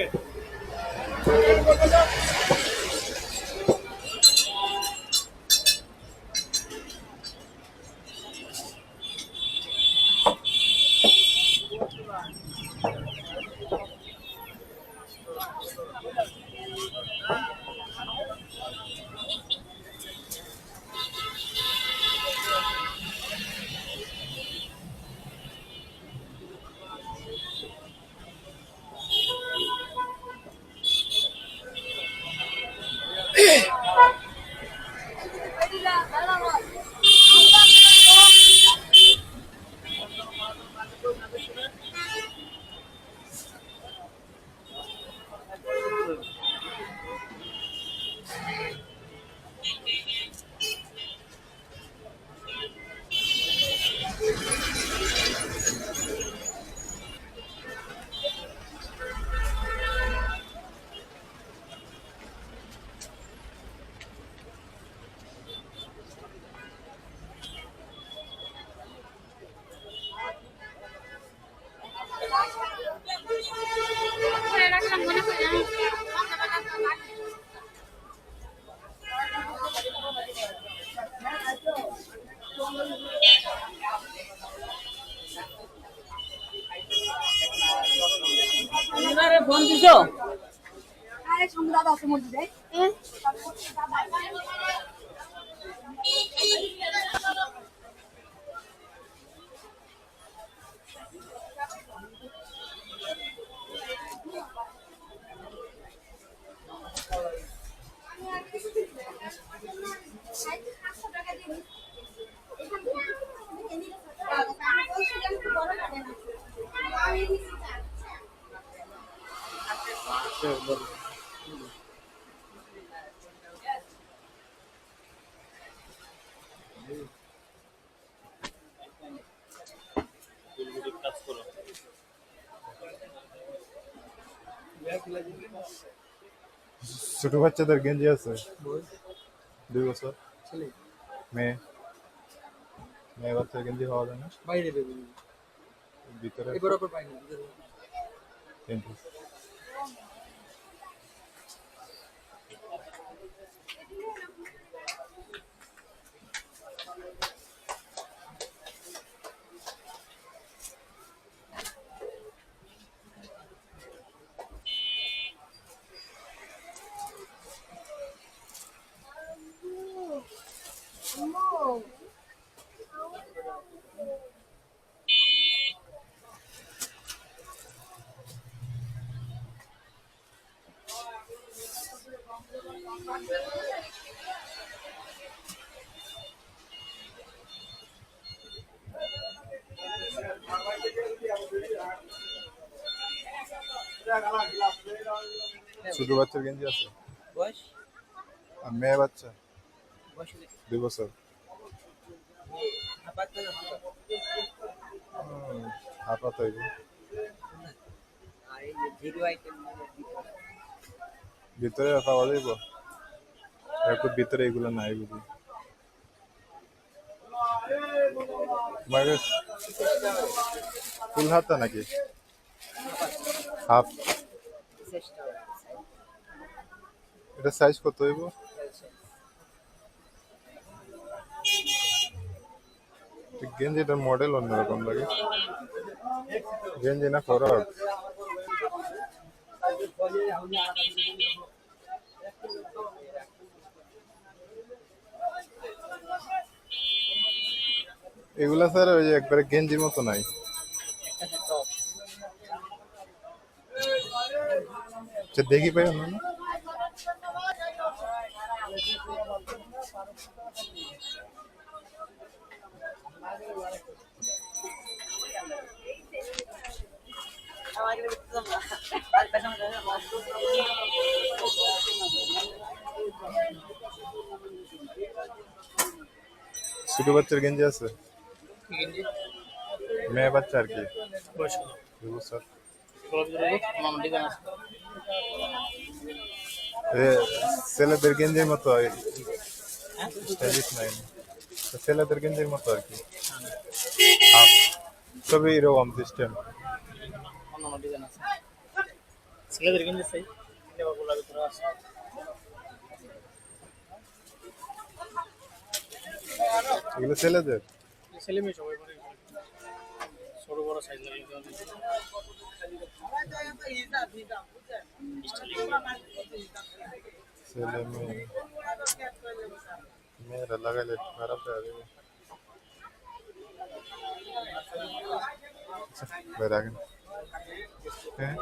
করে রাখলাম ফোন দিছো আরে সঙ্গে দাদা ছোট বাচ্চাদের গেঞ্জি আছে? দুই বছর। ছেলে মেয়ে মেয়ে বাচ্চার গেঞ্জি পাওয়া যায় না বাইরে বেরোবে ভিতরে এই বরাবর পাইনি তিন piece। ছোট বাচ্চার গেঞ্জি আছে? বয়স? আর মেয়ে বাচ্চা? দুই বছর। হাফাত হইব। ভিতরে। পাওয়া যাইব? একটু ভিতরে এগুলো নাই বুঝি তোমার ফুল হাতা নাকি? হাফ। এটা সাইজ কত হইব? গেঞ্জিটার মডেল অন্যরকম লাগে। গেঞ্জি না ফরক? এগুলা স্যার ওই যে একবারে গেঞ্জির মতো নাই। আচ্ছা দেখি পাই না? ছোট বাচ্চার গেঞ্জি আছে মেয়ে বাচ্চা আর কি বয়স দুই বছর মামা ডিজাইন আছে এ, ছেলেদের গেঞ্জির মতো স্টাইলিশ নাই ছেলেদের গেঞ্জির মতো আর কি সবই এরকম সিস্টেম অন্যান্য ডিজাইন আছে ছেলেদের কিনতে চাই এবার গোলাপি ভিতরে আছে এগুলো ছেলেদের ছেলে মেয়ে সবাই পরে ছোট বড় সাইজ লাগে ছেলে মেয়ে। মেয়েরা লাগাইলে খারাপ হয়ে যাবে। আচ্ছা, ভাই রাখেন। হ্যাঁ?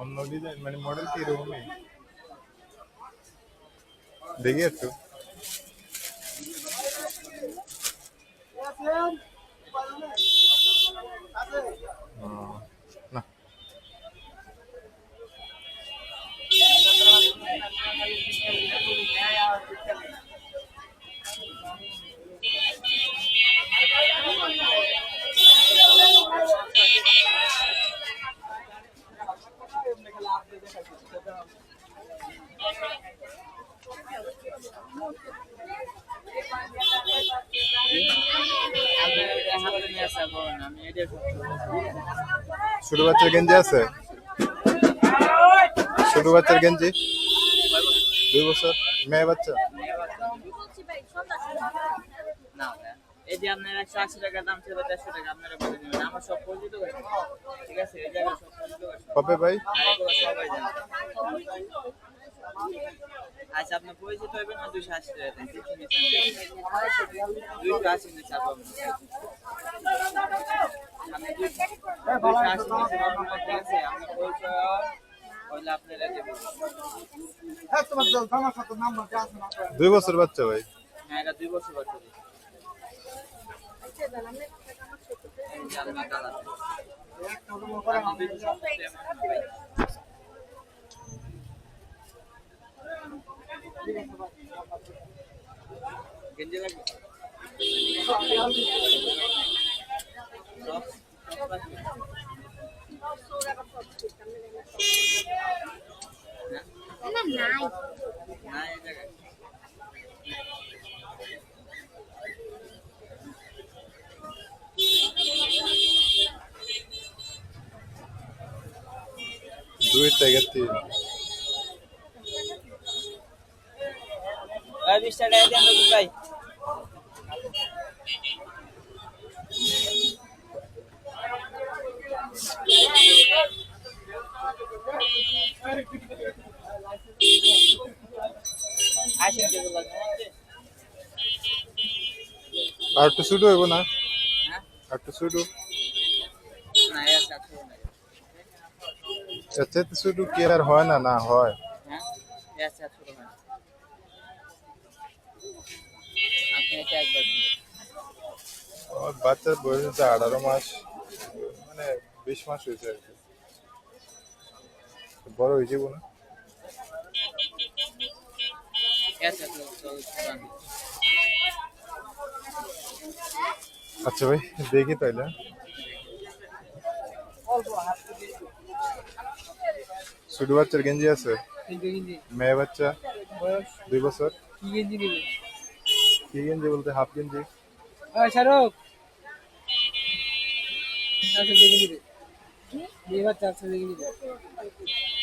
অন্য ডিজাইন মানে মডেল কি এরকমই? দেখি একটু ছোট বাচ্চার গেঞ্জি আছে? ছোট বাচ্চার গেঞ্জি? দুই বছর? মেয়ে বাচ্চা? এই যে আপনার একশো আশি টাকা দাম ছিল দেড়শো টাকা আপনারা বলে নেবেন আমার সব পরিচিত কাস্টমার ঠিক আছে? এই জায়গায় সব পরিচিত কবে ভাই? সবাই জানে। আচ্ছা আপনার পরিচিত হইবেন না দুইশো আশি টাকা দুইশো আশি নিচে দুই বছর বাচ্চা ভাই হ্যাঁ এটা দুই বছর। গেঞ্জি লাগবে দুই থেকে তিন। বিশ টাকা তো ভাই। আর একটু শুরু হইব না হ্যাঁ আর একটু শুরু না এর সাথে নাই আচ্ছা তো শুরু কি আর হয় না না হয় হ্যাঁ এর সাথে ছোট হয় আপনি এটা একবার দিন। আমার বাচ্চার বয়স হচ্ছে আঠারো মাস মানে বিশ মাস হয়েছে আর কি। বড় হয়ে যাব না? এর সাথে ছোট হয়। আচ্ছা ভাই, দেখি তাইলে ছোট বাচ্চার গেঞ্জি আছে? মেয়ে বাচ্চা? দুই বছর? কি গেঞ্জি দিবে কি গেঞ্জি বলতে, হাফ গেঞ্জি? শাহরুখ। চারশো দিয়ে দিবে બે હજાર ચારસો જેટલી